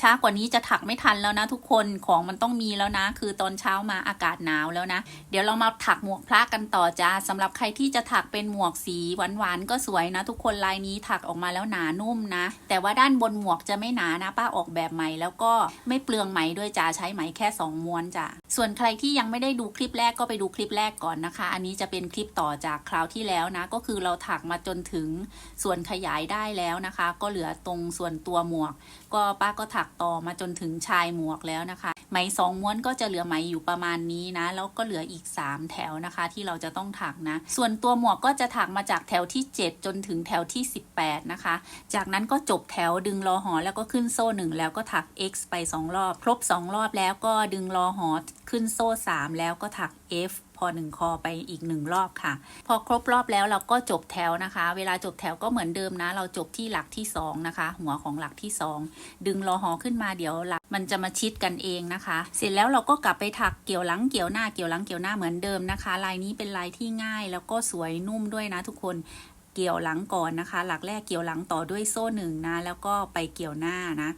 ช้ากว่านี้จะถักไม่ทันแล้วนะ ทุกคนของมันต้องมีแล้วนะ คือตอนเช้ามาอากาศหนาวแล้วนะ เดี๋ยวเรามาถักหมวกพระกันต่อจ้าสำหรับใครที่จะถักเป็นหมวกสีหวานๆก็สวยนะ ทุกคนลายนี้ถักออกมาแล้วหนานุ่มนะ แต่ว่าด้านบนหมวกจะไม่หนานะ ป้าออกแบบใหม่แล้วก็ไม่เปลืองไหมด้วยจ้าใช้ไหมแค่สองม้วนจ้าส่วนใครที่ยังไม่ได้ดูคลิปแรกก็ไปดูคลิปแรกก่อนนะคะ อันนี้จะเป็นคลิปต่อจากคราวที่แล้วนะ ก็คือเราถักมาจนถึงส่วนขยายได้แล้วนะคะ ก็เหลือตรงส่วนตัวหมวก ก็ป้าก็ถักต่อมาจนถึงชายหมวกแล้วนะคะ ไหมสองม้วนก็จะเหลือไหมอยู่ประมาณนี้นะ แล้วก็เหลืออีก 3 แถวนะคะ ที่เราจะต้องถักนะ ส่วนตัวหมวกก็จะถักมาจากแถวที่ 7 จนถึงแถวที่ 18 นะคะ จากนั้นก็จบแถวดึงรอหอแล้วก็ขึ้นโซ่ 1 แล้วก็ถัก X ไป 2 รอบ ครบ 2 รอบแล้วก็ดึงรอหอขึ้นโซ่ 3 แล้วก็ถัก F อหนึ่งคอไปอีกหนึ่งรอบค่ะ พอครบรอบแล้วเราก็จบแถวนะคะ เวลาจบแถวก็เหมือนเดิมนะ เราจบที่หลักที่สองนะคะ หัวของหลักที่สองดึงรอหอขึ้นมาเดี๋ยวหลักมันจะมาชิดกันเองนะคะ เสร็จแล้วเราก็กลับไปถักเกี่ยวหลังเกี่ยวหน้าเกี่ยวหลังเกี่ยวหน้าเหมือนเดิมนะคะ ลายนี้เป็นลายที่ง่าย แล้วก็สวยนุ่มด้วยนะทุกคนเกี่ยวหลังก่อนนะคะ หลักแรกเกี่ยวหลังต่อด้วยโซ่หนึ่งนะ แล้วก็ไปเกี่ยวหน้านะ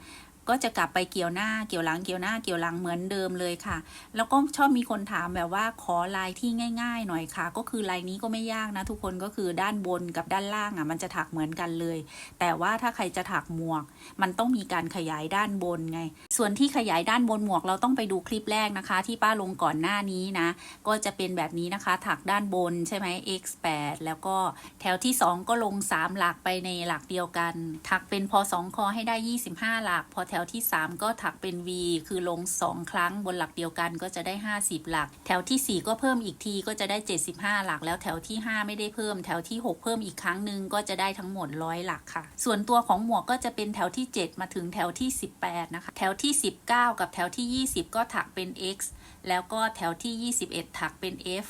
ก็จะกลับไปเกี่ยวหน้าเกี่ยวหลังเกี่ยวหน้าเกี่ยวหลังเหมือนเดิมเลยค่ะ แล้วก็ชอบมีคนถามแบบว่าขอลายที่ง่าย ๆ หน่อยค่ะ ก็คือลายนี้ก็ไม่ยากนะทุกคนก็คือด้านบนกับด้านล่างอะมันจะถักเหมือนกันเลย แต่ว่าถ้าใครจะถักหมวก มันต้องมีการขยายด้านบนไง ส่วนที่ขยายด้านบนหมวกเราต้องไปดูคลิปแรกนะคะ ที่ป้าลงก่อนหน้านี้นะ ก็จะเป็นแบบนี้นะคะ ถักด้านบนใช่ไหม x8 แล้วก็แถวที่ 2 ก็ลง 3 หลักไปในหลักเดียวกัน ถักเป็นพอ2คอให้ได้ 25 หลักพอแถวที่ 3 ก็ถักเป็น V คือลง 2 ครั้งบนหลักเดียวกันก็จะได้ 50 หลัก แถวทีสี่ 4 ก็เพิ่มอีกทีก็จะได้ 75 หลัก แล้วแถวที่ 5 ไม่ได้เพิ่ม แถวที่ 6 เพิ่มอีกครั้งหนึ่งก็จะได้ทั้งหมด100หลักค่ะ ส่วนตัวของหมวกก็จะเป็นแถวที่ 7 มาถึงแถวที่ 18 นะคะ แถวที่ 19 กับแถวที่ 20 ก็ถักเป็น X แล้วก็แถวที่ 21 ถักเป็น F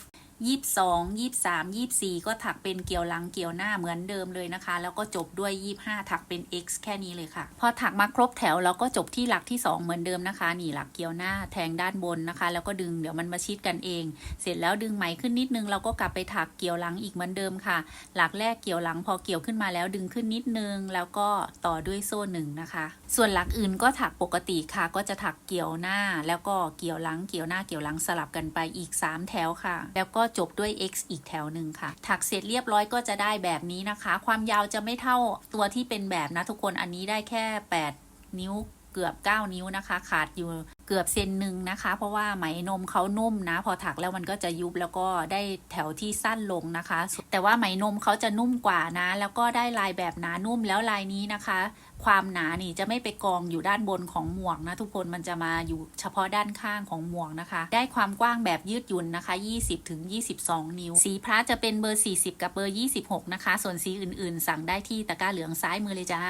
ยี่สองยี่สามยี่สี่ก็ถักเป็นเกี่ยวหลังเกี่ยวหน้าเหมือนเดิมเลยนะคะ แล้วก็จบด้วยยี่ห้าถักเป็น x แค่นี้เลยค่ะ พอถักมาครบแถวเราก็จบที่หลักที่ 2 เหมือนเดิมนะคะ นี่หลักเกี่ยวหน้าแทงด้านบนนะคะ แล้วก็ดึงเดี๋ยวมันมาชิดกันเอง เสร็จแล้วดึงไหมขึ้นนิดนึงเราก็กลับไปถักเกี่ยวหลังอีกเหมือนเดิมค่ะ หลักแรกเกี่ยวหลังพอเกี่ยวขึ้นมาแล้วดึงขึ้นนิดนึง แล้วก็ต่อด้วยโซ่หนึ่งนะคะ ส่วนหลักอื่นก็ถักปกติค่ะ ก็จะถักเกี่ยวหน้า แล้วก็เกี่ยวหลังเกี่ยวหน้าเกี่ยวหลังสลับกันไปอีก 3 แถวค่ะ แล้วก็จบด้วย x อีกแถวหนึ่งค่ะ ถักเสร็จเรียบร้อยก็จะได้แบบนี้นะคะ ความยาวจะไม่เท่าตัวที่เป็นแบบนะทุกคนอันนี้ได้แค่ 8 นิ้วเกือบ 9 นิ้วนะคะ ขาดอยู่ เกือบเซนหนึ่งนะคะ เพราะว่าไหมนมเขานุ่มนะ พอถักแล้วมันก็จะยุบแล้วก็ได้แถวที่สั้นลงนะคะ แต่ว่าไหมนมเขาจะนุ่มกว่านะ แล้วก็ได้ลายแบบหนานุ่มแล้วลายนี้นะคะ ความหนานี่จะไม่ไปกองอยู่ด้านบนของหมวกนะ ทุกคนมันจะมาอยู่เฉพาะด้านข้างของหมวกนะคะ ได้ความกว้างแบบยืดหยุ่นนะคะ 20ถึง22 นิ้ว สีพระจะเป็นเบอร์ 40 กับเบอร์ 26 นะคะ ส่วนสีอื่นๆ สั่งได้ที่ตะกร้าเหลืองซ้ายมือเลยจ้า